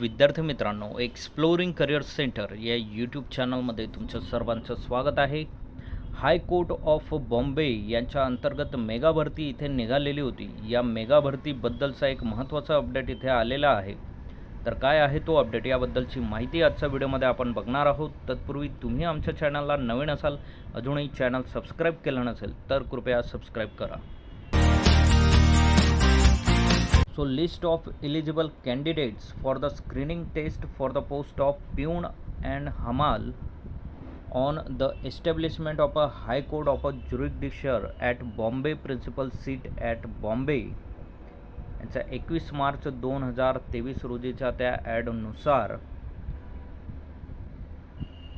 विद्यार्थी मित्रांनो exploring career centre या यूट्यूब चॅनलमध्ये तुमचं सर्वांचं स्वागत आहे. हायकोर्ट ऑफ बॉम्बे यांच्या अंतर्गत मेगा भरती इथे निघालेली होती. या मेगा भरतीबद्दलचा एक महत्त्वाचा अपडेट इथे आलेला आहे. तर काय आहे तो अपडेट याबद्दलची माहिती आजच्या व्हिडिओमध्ये आपण बघणार आहोत. तत्पूर्वी तुम्ही आमच्या चॅनलला नवीन असाल अजूनही चॅनल सबस्क्राईब केलं नसेल तर कृपया सबस्क्राईब करा. So list of eligible candidates for the screening test for the post of peon and hamal on the establishment of a high court of a jurisdiction at Bombay principal seat at Bombay यांचा एकवीस मार्च दोन हजार तेवीस रोजीच्या त्या ॲडनुसार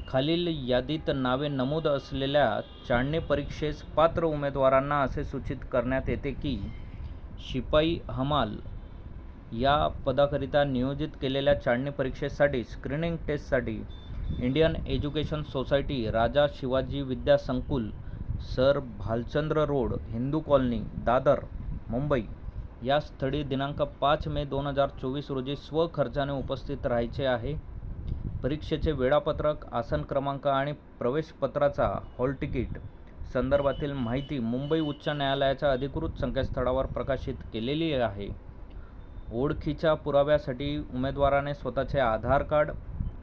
खालील यादीत नावे नमूद असलेल्या चाळणी परीक्षेस पात्र उमेदवारांना असे सूचित करण्यात येते की शिपाई हमाल या पदाकरिता नियोजित केलेल्या चाळणी परीक्षेसाठी स्क्रीनिंग टेस्टसाठी Indian education society Raja Shivaji Vidya Sankul sir Bhalchandra road Hindu colony Dadar Mumbai या स्थळी दिनांक पाच मे दोन हजार चोवीस रोजी स्वखर्चाने उपस्थित राहायचे आहे. परीक्षेचे वेळापत्रक आसन क्रमांक आणि प्रवेशपत्राचा हॉल तिकीट संदर्भातील माहिती मुंबई उच्च न्यायालयाच्या अधिकृत संकेतस्थळावर प्रकाशित केलेली आहे. ओळखीच्या पुराव्यासाठी उमेदवाराने स्वतःचे आधार कार्ड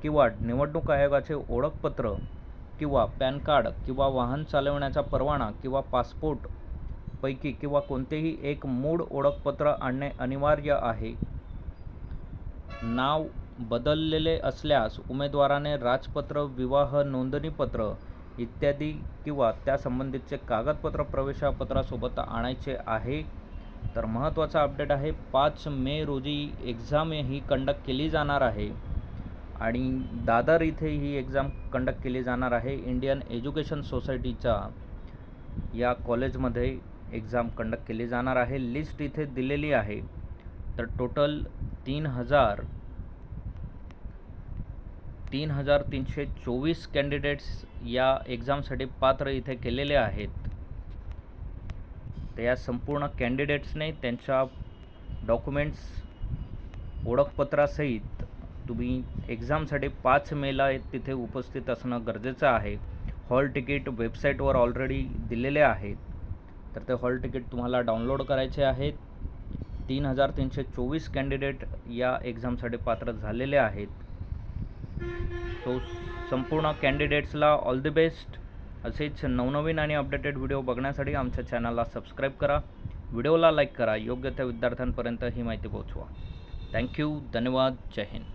किंवा निवडणूक आयोगाचे ओळखपत्र किंवा पॅन कार्ड किंवा वाहन चालवण्याचा परवाना किंवा पासपोर्ट पैकी किंवा कोणतेही एक मूळ ओळखपत्र आणणे अनिवार्य आहे. नाव बदललेले असल्यास उमेदवाराने राजपत्र विवाह नोंदणीपत्र इत्यादी किंवा त्यासंबंधीचे कागदपत्र प्रवेशपत्रासोबत आणायचे आहे. तर महत्त्वाचा अपडेट आहे पाच मे रोजी एक्झाम ही कंडक्ट केली जाणार आहे. आणि दादर इथे ही एक्झाम कंडक्ट केली जाणार आहे. इंडियन एज्युकेशन सोसायटीच्या या कॉलेजमध्ये एक्झाम कंडक्ट केली जाणार आहे. लिस्ट इथे दिलेली आहे. तर टोटल तीन हजार तीन हजार तीनशे चोवीस कॅन्डिडेट्स या एक्झामसाठी पात्र इथे केलेले आहेत. तर या संपूर्ण कॅन्डिडेट्सने त्यांच्या डॉक्युमेंट्स ओळखपत्रासहित तुम्ही एक्झामसाठी पाच मेला तिथे उपस्थित असणं गरजेचं आहे. हॉल तिकीट वेबसाईटवर ऑलरेडी दिलेले आहेत. तर ते हॉल तिकीट तुम्हाला डाउनलोड करायचे आहेत. तीन हजार तीनशे चोवीस कॅन्डिडेट या एक्झामसाठी पात्र झालेले आहेत. सो संपूर्ण कॅन्डिडेट्सला ऑल द बेस्ट असेच नवनवीन आणि अपडेटेड व्हिडिओ बघण्यासाठी आमच्या चॅनलला सबस्क्राईब करा. व्हिडिओला लाईक करा. योग्य त्या विद्यार्थ्यांपर्यंत ही माहिती पोहोचवा. थँक्यू धन्यवाद. जय हिंद.